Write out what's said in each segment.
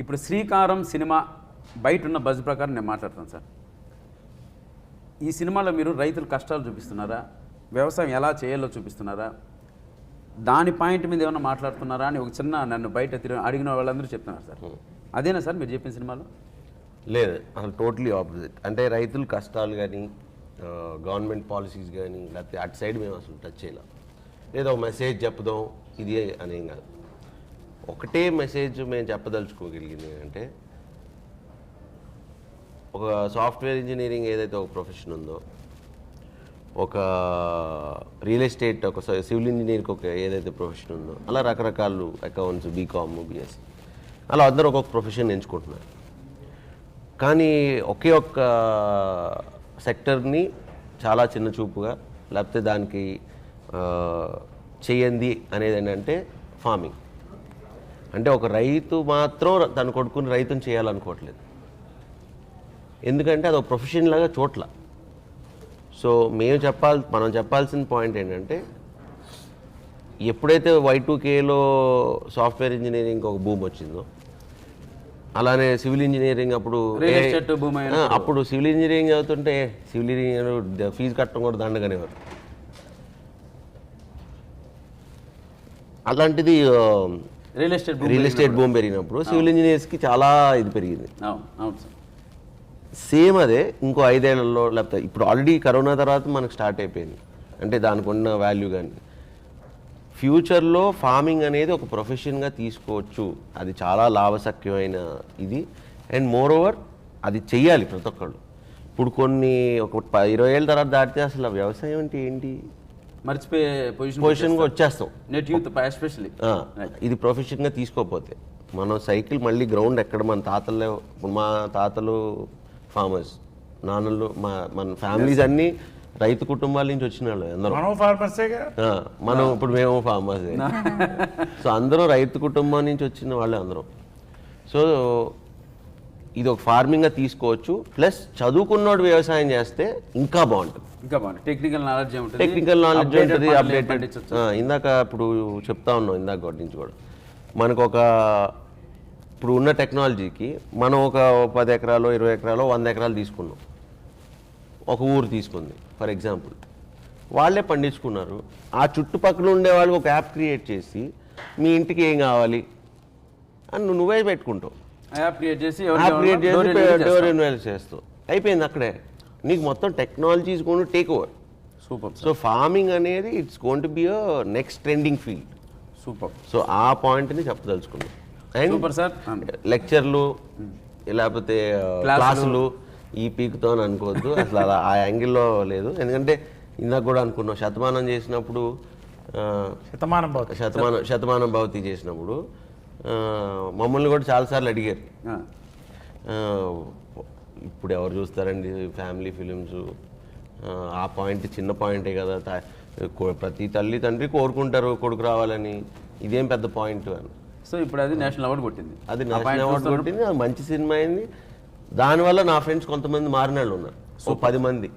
ఇప్పుడు శ్రీకారం సినిమా బయట ఉన్న బజ్ ప్రకారం నేను మాట్లాడుతాను సార్. ఈ సినిమాలో మీరు రైతుల కష్టాలు చూపిస్తున్నారా? వ్యవసాయం ఎలా చేయాలో చూపిస్తున్నారా? దాని పాయింట్ మీద ఏమైనా మాట్లాడుతున్నారా అని ఒక చిన్న నన్ను బయట తిరిగి అడిగిన వాళ్ళందరూ చెప్తున్నారు సార్. అదేనా సార్ మీరు చెప్పిన సినిమాలో? లేదు అసలు టోటలీ ఆపోజిట్ అంటే రైతుల కష్టాలు కానీ గవర్నమెంట్ పాలసీస్ కానీ లేకపోతే అటు సైడ్ మేము అసలు టచ్ చేయలేం. లేదా ఒక మెసేజ్ చెప్పుదాం ఇది అనేం కాదు. ఒకటే మెసేజ్ మేము చెప్పదలుచుకోగలిగింది అంటే ఒక సాఫ్ట్వేర్ ఇంజనీరింగ్ ఏదైతే ఒక ప్రొఫెషన్ ఉందో ఒక రియల్ ఎస్టేట్ ఒక సివిల్ ఇంజనీర్కి ఒక ఏదైతే ప్రొఫెషన్ ఉందో అలా రకరకాలు అకౌంట్స్ బీకామ్ బీఎస్సీ అలా అందరూ ఒక్కొక్క ప్రొఫెషన్ ఎంచుకుంటున్నారు. కానీ ఒకే ఒక్క సెక్టర్ని చాలా చిన్న చూపుగా లేకపోతే దానికి చేయండి అనేది ఏంటంటే ఫార్మింగ్. అంటే ఒక రైతు మాత్రం తన కొడుకుని రైతుని చేయాలనుకోవట్లేదు. ఎందుకంటే అది ఒక ప్రొఫెషన్ లాగా చోట్ల. సో మేము చెప్పాలి మనం చెప్పాల్సిన పాయింట్ ఏంటంటే ఎప్పుడైతే వై టూ కేలో సాఫ్ట్వేర్ ఇంజనీరింగ్ ఒక భూమి వచ్చిందో అలానే సివిల్ ఇంజనీరింగ్ అప్పుడు. అప్పుడు సివిల్ ఇంజనీరింగ్ చదువుతుంటే సివిల్ ఇంజనీరింగ్ ఫీజు కట్టడం కూడా దండగానేవారు. అలాంటిది రియల్ ఎస్టేట్ రియల్ ఎస్టేట్ భూమి పెరిగినప్పుడు సివిల్ ఇంజనీర్స్కి చాలా ఇది పెరిగింది. అవును అవును సార్. సేమ్ అదే ఇంకో ఐదేళ్ళలో లేకపోతే ఇప్పుడు ఆల్రెడీ కరోనా తర్వాత మనకు స్టార్ట్ అయిపోయింది. అంటే దానికి ఉన్న వాల్యూ కానీ. ఫ్యూచర్లో ఫార్మింగ్ అనేది ఒక ప్రొఫెషన్గా తీసుకోవచ్చు. అది చాలా లాభసక్యమైన ఇది. అండ్ మోర్ ఓవర్ అది చెయ్యాలి ప్రతి ఒక్కళ్ళు. ఇప్పుడు కొన్ని ఒక ఇరవై ఏళ్ళ తర్వాత దాటితే అసలు వ్యవసాయం అంటే ఏంటి? మర్చిపోయే పొజిషన్ పొజిషన్గా వచ్చేస్తాం నెట్ యూత్ ఎస్పెషల్లీ ఆ, ఇది ప్రొఫెషన్గా తీసుకోకపోతే మనం సైకిల్ మళ్ళీ గ్రౌండ్ ఎక్కడ? మన తాతలే ఇప్పుడు మా తాతలు ఫార్మర్స్ నాన్నలు మా మన ఫ్యామిలీస్ అన్నీ రైతు కుటుంబాల నుంచి వచ్చిన వాళ్ళు అందరూ. మనం ఫార్మర్సేగా ఆ, మనం ఇప్పుడు మేము ఫార్మర్స్ సో అందరూ రైతు కుటుంబం నుంచి వచ్చిన వాళ్ళే అందరూ. సో ఇది ఒక ఫార్మింగ్గా తీసుకోవచ్చు. ప్లస్ చదువుకున్నోడు వ్యవసాయం చేస్తే ఇంకా బాగుంటుంది. ఇంకా బాగుంది టెక్నికల్ నాలెడ్జ్ ఉంటుంది టెక్నికల్ నాలెడ్జ్ ఉంటుంది అప్డేటెడ్. ఇందాక ఇప్పుడు చెప్తా ఉన్నాం ఇందాక నుంచి కూడా. మనకు ఒక ఇప్పుడు ఉన్న టెక్నాలజీకి మనం ఒక పది ఎకరాలు ఇరవై ఎకరాలు వంద ఎకరాలు తీసుకున్నాం. ఒక ఊరు తీసుకుంది ఫర్ ఎగ్జాంపుల్ వాళ్ళే పండించుకున్నారు. ఆ చుట్టుపక్కల ఉండే వాళ్ళు ఒక యాప్ క్రియేట్ చేసి మీ ఇంటికి ఏం కావాలి? అని నువ్వు నువ్వే పెట్టుకుంటావు. యాప్ క్రియేట్ చేసి డోర్ ఇన్వెస్ట్ చేస్తావు అయిపోయింది అక్కడే. నీకు మొత్తం టెక్నాలజీస్ కూడా take over super so farming అనేది it's gonna be a next trending field super so ఆ పాయింట్ని చెప్పదలుచుకున్నాం. అండ్ సూపర్ సార్ లెక్చర్లు లేకపోతే క్లాసులు. క్లాసులు ఈ పీక్తో అని అనుకోవద్దు. అసలు అలా ఆ యాంగిల్లో లేదు. ఎందుకంటే ఇందాక కూడా అనుకున్నాం శతమానం చేసినప్పుడు శతమానం శతమానం శతమానం భవతి చేసినప్పుడు మమ్మల్ని కూడా చాలాసార్లు అడిగారు. ఇప్పుడు ఎవరు చూస్తారండి ఫ్యామిలీ ఫిలిమ్స్? ఆ పాయింట్ చిన్న పాయింటే కదా ప్రతి తల్లి తండ్రి కోరుకుంటారు కొడుకు రావాలని. ఇదేం పెద్ద పాయింట్ అని. సో ఇప్పుడు అది నేషనల్ అవార్డు కొట్టింది. అది నేషనల్ అవార్డు కొట్టింది అది మంచి సినిమా అయింది. దానివల్ల నా ఫ్రెండ్స్ కొంతమంది మారిన వాళ్ళు ఉన్నారు. ఓ పది మంది.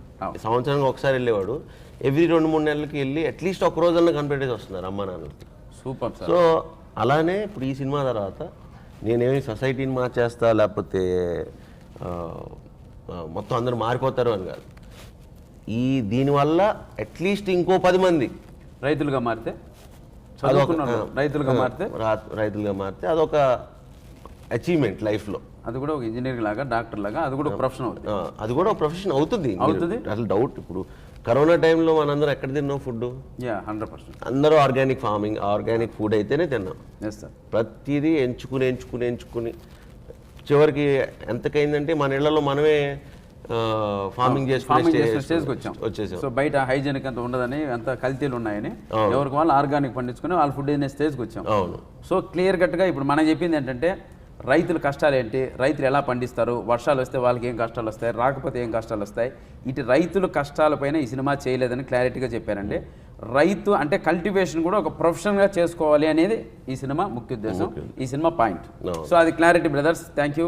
సంవత్సరానికి ఒకసారి వెళ్ళేవాడు. ఎవ్రీ రెండు మూడు నెలలకి వెళ్ళి అట్లీస్ట్ ఒక రోజన్నా కనిపెట్టేసి వస్తున్నారు అమ్మ నాన్నలకి. సూపర్ సో అలానే ఇప్పుడు ఈ సినిమా తర్వాత నేనేమి సొసైటీని మార్చేస్తా లేకపోతే మొత్తం అందరూ మారిపోతారు అని కాదు. ఈ దీనివల్ల అట్లీస్ట్ ఇంకో పది మంది రైతులుగా మారితే? రైతులుగా మారితే? రైతులుగా మారితే అదొక అచీవ్మెంట్ లైఫ్లో. అది కూడా ఒక ఇంజనీర్ లాగా డాక్టర్ లాగా అది కూడా ప్రొఫెషన్ అవుతుంది అది కూడా ఒక ప్రొఫెషన్ అవుతుంది. అవుతుంది. అసలు డౌట్ ఇప్పుడు కరోనా టైంలో మనందరం ఎక్కడ తిన్నాం ఫుడ్ యా హండ్రెడ్ పర్సెంట్. అందరూ ఆర్గానిక్ ఫార్మింగ్ ఆర్గానిక్ ఫుడ్ అయితేనే తిన్నాం. ప్రతిదీ ఎంచుకుని ఎంచుకుని ఎంచుకుని. చివరికి ఎంతకైందంటే మన ఇళ్ళలో మనమే ఫార్మింగ్ వచ్చేసాం. సో బయట హైజెనిక్ అంత ఉండదని అంత కల్తీలు ఉన్నాయని ఎవరికి వాళ్ళు ఆర్గానిక్ పండించుకుని వాళ్ళ ఫుడ్ తినే స్టేజ్కి వచ్చాం అవును. సో క్లియర్ కట్గా ఇప్పుడు మనం చెప్పింది ఏంటంటే రైతుల కష్టాలు ఏంటి? రైతులు ఎలా పండిస్తారు? వర్షాలు వస్తే వాళ్ళకి ఏం కష్టాలు వస్తాయి? రాకపోతే ఏం కష్టాలు వస్తాయి? ఇటు రైతుల కష్టాలపైన ఈ సినిమా చేయలేదని క్లారిటీగా చెప్పారండి. రైతు అంటే కల్టివేషన్ కూడా ఒక ప్రొఫెషన్గా చేసుకోవాలి అనేది ఈ సినిమా ముఖ్య ఉద్దేశం. ఈ సినిమా పాయింట్. సో అది క్లారిటీ బ్రదర్స్. Thank you.